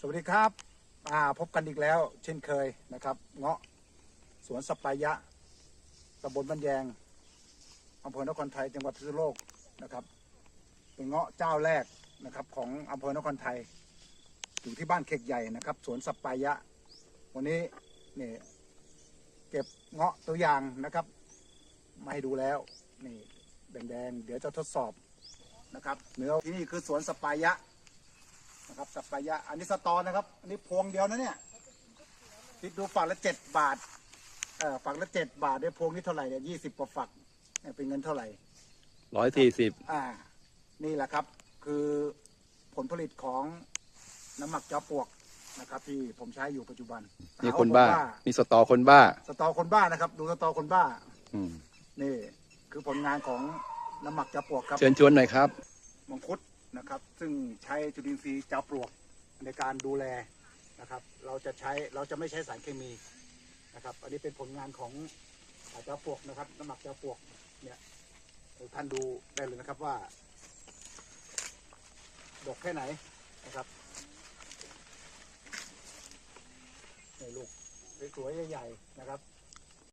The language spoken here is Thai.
สวัสดีครับอ่าพบกันอีกแล้ว เช่นเคยนะครับ เงาะสวนสปายะตำบลบ้านแยงอำเภอนครไทยจังหวัดพิษณุโลกนะครับ เป็นเงาะเจ้าแรกนะครับ ของอำเภอนครไทย อยู่ที่บ้านเขกใหญ่นะครับ สวนสปายะ วันนี้นี่เก็บเงาะตัวอย่างนะครับ มาให้ดูแล้วนี่แดงๆเดี๋ยวจะทดสอบนะครับเนื้อที่นี่คือสวนสปายะ นะครับสัปปายะอันนี้สตอนะครับ อันนี้พวงเดียวนะเนี่ยคิดดูฝักละเจ็ดบาทเอ่อฝักละเจ็ดบาทได้พวงนี้เท่าไหร่เนี่ยยี่สิบกว่าฝักเนี่ยเป็นเงินเท่าไหร่ร้อยสี่สิบอ่า นี่แหละครับ คือผลผลิตของน้ำหมักจอปลวกนะครับ ที่ผมใช้อยู่ปัจจุบันนี่หว่คนบ้าผมนี่สตอคนบ้า สตอคนบ้านะครับ ดูสตอคนบ้า อืม นี่คือผลงานของน้ำหมักจอปลวกครับ เชิญชวนหน่อยครับมังคุด นะครับ ซึ่งใช้จุลินทรีย์เจ้าปลวกในการดูแลนะครับ เราจะใช้เราจะไม่ใช้สารเคมีนะครับ อันนี้เป็นผลงานของเจ้าปลวกนะครับ น้ำหมักเจ้าปลวกเนี่ยท่านดูได้เลยนะครับว่าดกแค่ไหนนะครับในลูกสวยๆใหญ่ๆนะครับ